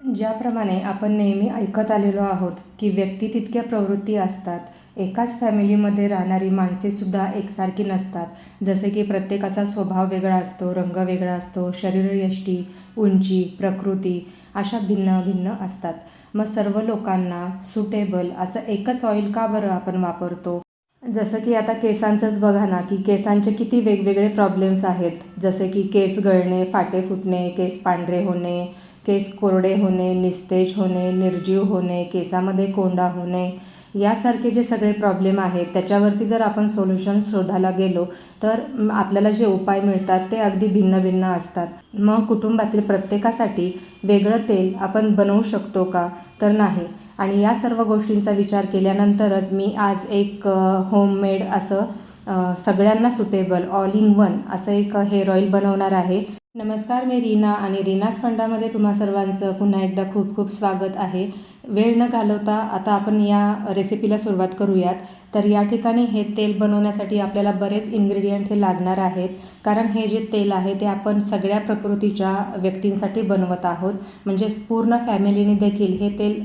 ज्याप्रमाणे आपण नेहमी ऐकत आलेलो आहोत की व्यक्ती तितक्या प्रवृत्ती असतात. एकाच फॅमिलीमध्ये राहणारी माणसेसुद्धा एकसारखी नसतात. जसे की प्रत्येकाचा स्वभाव वेगळा असतो रंग वेगळा असतो शरीरयष्टी उंची प्रकृती अशा भिन्न भिन्न असतात. मग सर्व लोकांना सुटेबल असं एकच ऑइल का बरं आपण वापरतो? जसं की आता केसांचंच बघा ना की केसांचे किती वेगवेगळे प्रॉब्लेम्स आहेत. जसे की केस गळणे फाटे फुटणे केस पांढरे होणे केस कोरडे होणे निस्तेज होणे निर्जीव होणे केसामध्ये कोंडा होणे यासारखे जे सगळे प्रॉब्लेम आहेत त्याच्यावरती जर आपण सोल्युशन शोधायला गेलो तर आपल्याला जे उपाय मिळतात ते अगदी भिन्न भिन्न असतात. मग कुटुंबातील प्रत्येकासाठी वेगळं तेल आपण बनवू शकतो का? तर नाही. आणि या सर्व गोष्टींचा विचार केल्यानंतरच मी आज एक होममेड असं सगळ्यांना सुटेबल ऑल इन वन असं एक हेअर ऑइल बनवणार आहे. नमस्कार मी रीना आणि रीनास फंडामध्ये तुम्हा सर्वांचं पुन्हा एकदा खूप खूप स्वागत आहे. वेळ न घालवता आता आपण या रेसिपीला सुरुवात करूयात. तर या ठिकाणी हे तेल बनवण्यासाठी आपल्याला बरेच इन्ग्रेडियंट हे लागणार आहेत. कारण हे जे तेल आहे ते आपण सगळ्या प्रकृतीच्या व्यक्तींसाठी बनवत आहोत. म्हणजे पूर्ण फॅमिलीने देखील हे तेल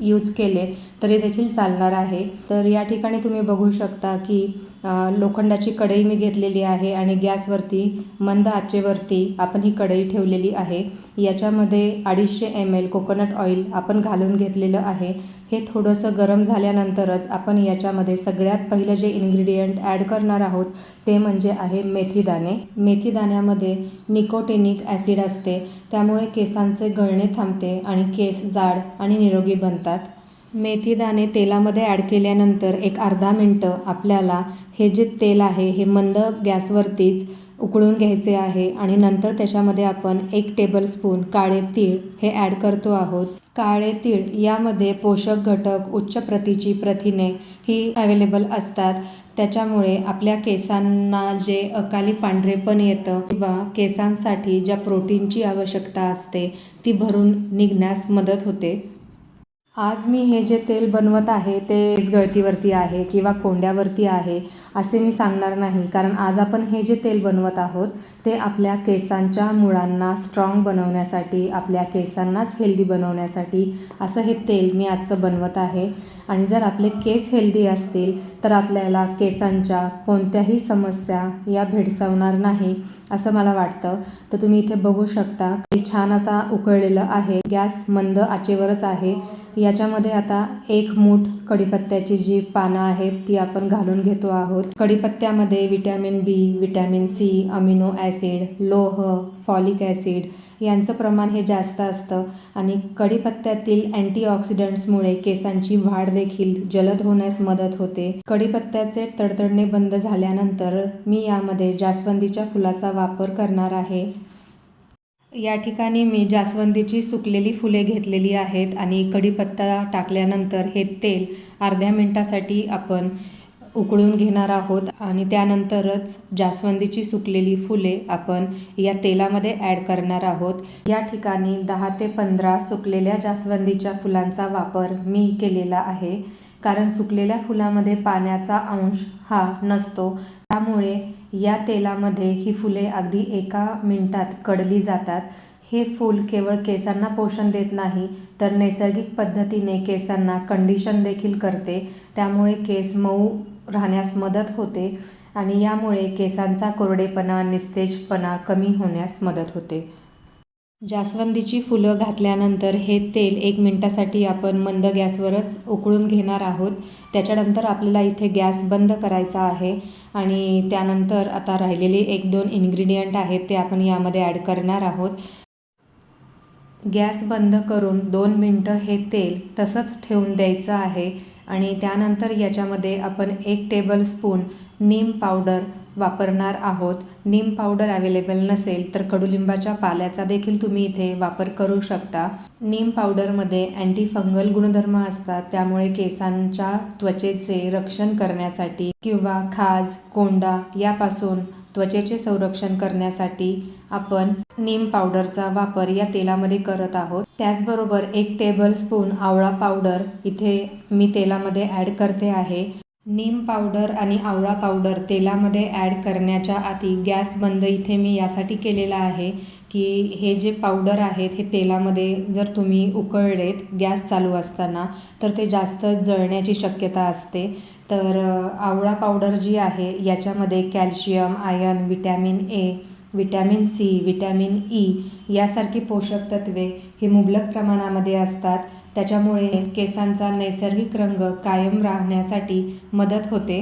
यूज केले तरी देखील चालणार आहे. तर या ठिकाणी तुम्ही बघू शकता की लोखंडाची कढई मी घेतलेली आहे आणि गॅसवरती मंद आचेवरती आपण ही कढई ठेवलेली आहे. याच्यामध्ये अडीचशे एम एल कोकोनट ऑइल आपण घालून घेतलेलं आहे. हे थोडंसं गरम झाल्यानंतरच आपण याच्यामध्ये सगळ्यात पहिलं जे इन्ग्रेडियंट ॲड करणार आहोत ते म्हणजे आहे मेथीदाणे मेथीदाण्यामध्ये निकोटेनिक ॲसिड असते त्यामुळे केसांचे गळणे थांबते आणि केस जाड आणि निरोगी बनतात. मेथीदाणे तेलामध्ये ॲड केल्यानंतर एक अर्धा मिनटं आपल्याला हे जे तेल आहे हे मंद गॅसवरतीच उकळून घ्यायचे आहे आणि नंतर त्याच्यामध्ये आपण एक टेबलस्पून काळे तीळ हे ॲड करतो आहोत. काळे तीळ यामध्ये पोषक घटक उच्च प्रतीची प्रथिने ही अवेलेबल असतात. त्याच्यामुळे आपल्या केसांना जे अकाली पांढरेपण येतं किंवा केसांसाठी ज्या प्रोटीनची आवश्यकता असते ती भरून निघण्यास मदत होते. आज मी हे जे तेल बनवत आहे ते गळतीवरती आहे किंवा कोंड्यावरती आहे असे मी सांगणार नाही. कारण आज आपण हे जे तेल बनवत आहोत ते आपल्या केसांच्या मुळांना स्ट्रॉंग बनवण्यासाठी आपल्या केसांनाच हेल्दी बनवण्यासाठी असं हे तेल मी आजचं बनवत आहे. आणि जर आपले केस हेल्दी असतील तर आपल्याला केसांच्या कोणत्याही समस्या या भेडसावणार नाही असं मला वाटतं. तर तुम्ही इथे बघू शकता की छान आता उकळलेलं आहे. गॅस मंद आचेवरच आहे. याच्यामध्ये आता एक मूठ कढीपत्त्याची जी पानं आहेत ती आपण घालून घेतो आहोत. कढीपत्त्यामध्ये vitamin B vitamin C amino acid लोह फॉलिक ॲसिड यांचं प्रमाण हे जास्त असतं आणि कढीपत्त्यातील अँटीऑक्सिडंट्समुळे केसांची वाढ देखील जलद होण्यास मदत होते. कढीपत्त्याचे तडतडणे बंद झाल्यानंतर मी यामध्ये जास्वंदीच्या फुलाचा वापर करणार आहे. या ठिकाणी मी जास्वंदीची सुकलेली फुले घेतलेली आहेत आणि कढीपत्ता टाकल्यानंतर हे तेल अर्ध्या मिनटासाठी आपण उकळून घेणार आहोत आणि त्यानंतरच जास्वंदीची सुकलेली फुले आपण या तेलामध्ये ॲड करणार आहोत. या ठिकाणी दहा ते पंधरा सुकलेल्या जास्वंदीच्या फुलांचा वापर मी केलेला आहे. कारण सुकलेल्या फुलामध्ये पाण्याचा अंश हा नसतो. त्यामुळे या तेलामध्ये ही फुले अगदी एका मिनटात कडली जातात. हे फूल केवळ केसांना पोषण देत नाही तर नैसर्गिक पद्धतीने केसांना कंडिशन देखील करते. त्यामुळे केस मऊ राहण्यास मदत होते आणि यामुळे केसांचा कोरडेपणा निस्तेजपणा कमी होण्यास मदत होते. जास्वंदीची फुलं घातल्यानंतर हे तेल एक मिनटासाठी आपण मंद गॅसवरच उकळून घेणार आहोत. त्याच्यानंतर आपल्याला इथे गॅस बंद करायचा आहे आणि त्यानंतर आता राहिलेले एक दोन इन्ग्रेडियंट आहेत ते आपण यामध्ये ॲड करणार आहोत. गॅस बंद करून दोन मिनटं हे तेल तसंच ठेवून द्यायचं आहे आणि त्यानंतर याच्यामध्ये आपण एक टेबलस्पून नीम पावडर वापरणार आहोत. नीम पावडर अवेलेबल नसेल तर कडुलिंबाच्या पाल्याचा देखील तुम्ही इथे वापर करू शकता. नीम पावडरमध्ये अँटी फंगल गुणधर्म असतात. त्यामुळे केसांच्या त्वचेचे रक्षण करण्यासाठी किंवा खाज कोंडा यापासून त्वचेचे संरक्षण करण्यासाठी आपण नीम पावडरचा वापर या तेलामध्ये करत आहोत. त्याचबरोबर एक टेबलस्पून आवळा पावडर इथे मी तेलामध्ये ॲड करते आहे. नीम पावडर आणि आवळा पावडर तेलामध्ये ॲड करण्याच्या आधी गॅस बंद इथे मी यासाठी केलेला आहे की हे जे पावडर आहेत हे तेलामध्ये जर तुम्ही उकळलेत गॅस चालू असताना तर ते जास्त जळण्याची शक्यता असते. तर आवळा पावडर जी आहे याच्यामध्ये calcium iron vitamin A vitamin C vitamin E यासारखी पोषक तत्वे ही मुबलक प्रमाणामध्ये असतात. त्याच्यामुळे केसांचा नैसर्गिक रंग कायम राहण्यासाठी मदत होते.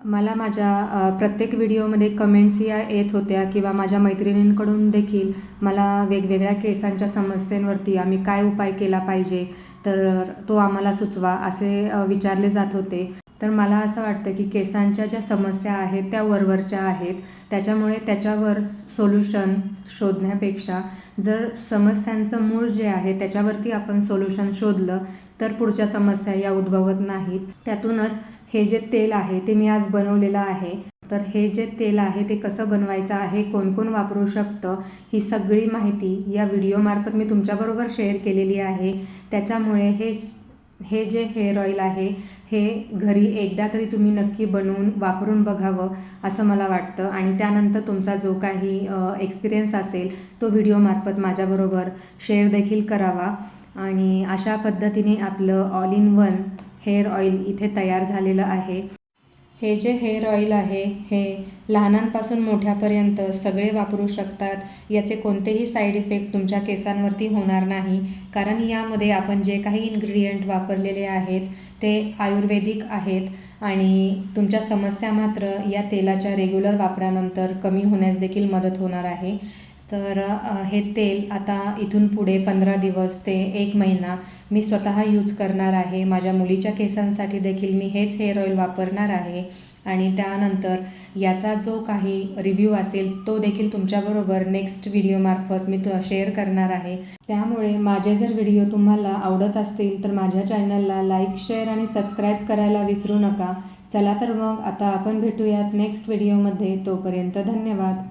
मला माझ्या प्रत्येक व्हिडिओमध्ये कमेंट्स या येत होत्या किंवा माझ्या मैत्रिणींकडून देखील मला वेगवेगळ्या केसांच्या समस्यांवरती आम्ही काय उपाय केला पाहिजे तर तो आम्हाला सुचवा असे विचारले जात होते. तर मला असं वाटतं की केसांच्या ज्या समस्या आहेत त्या वरवरच्या आहेत त्याच्यामुळे त्याच्यावर सोल्युशन शोधण्यापेक्षा जर समस्यांचं मूळ जे आहे त्याच्यावरती आपण सोल्युशन शोधलं तर पुढच्या समस्या या उद्भवत नाहीत. त्यातूनच हे जे तेल आहे ते मी आज बनवलेलं आहे. तर हे जे तेल आहे ते कसं बनवायचं आहे कोण कोण वापरू शकतं ही सगळी माहिती या व्हिडिओमार्फत मी तुमच्याबरोबर शेअर केलेली आहे. त्याच्यामुळे हे हे जे हेअर ऑइल आहे हे घरी एकदा तरी तुम्ही नक्की बनवून वापरून बघावं असं मला वाटतं. आणि त्यानंतर तुमचा जो काही एक्सपिरियन्स असेल तो व्हिडिओमार्फत माझ्याबरोबर शेअर देखील करावा. आणि अशा पद्धतीने आपलं all in one hair oil इथे तयार झालेलं आहे. हे जे हेअर ऑइल आहे हे लहानांपासून मोठ्यापर्यंत सगळे वापरू शकतात याचे कोणतेही साईड इफेक्ट तुमच्या केसांवरती होणार नाही. कारण यामध्ये आपण जे काही इन्ग्रेडियंट वापरलेले आहेत ते आयुर्वेदिक आहेत आणि तुमच्या समस्या मात्र या तेलाच्या रेग्युलर वापरानंतर कमी होण्यास देखील मदत होणार आहे. तर हे तेल आता इथून पुढे पंधरा दिवस ते एक महिना मी स्वतः यूज करणार आहे. माझ्या मुलीच्या केसांसाठी देखील मी हेच हेअर ऑइल वापरणार आहे. आणि त्यानंतर याचा जो काही रिव्ह्यू असेल तो देखील तुमच्याबरोबर नेक्स्ट व्हिडिओमार्फत मी तो शेअर करणार आहे. त्यामुळे माझे जर व्हिडिओ तुम्हाला आवडत असतील तर माझ्या चॅनलला लाईक शेअर आणि सबस्क्राईब करायला विसरू नका. चला तर मग आता आपण भेटूयात नेक्स्ट व्हिडिओमध्ये. तोपर्यंत धन्यवाद.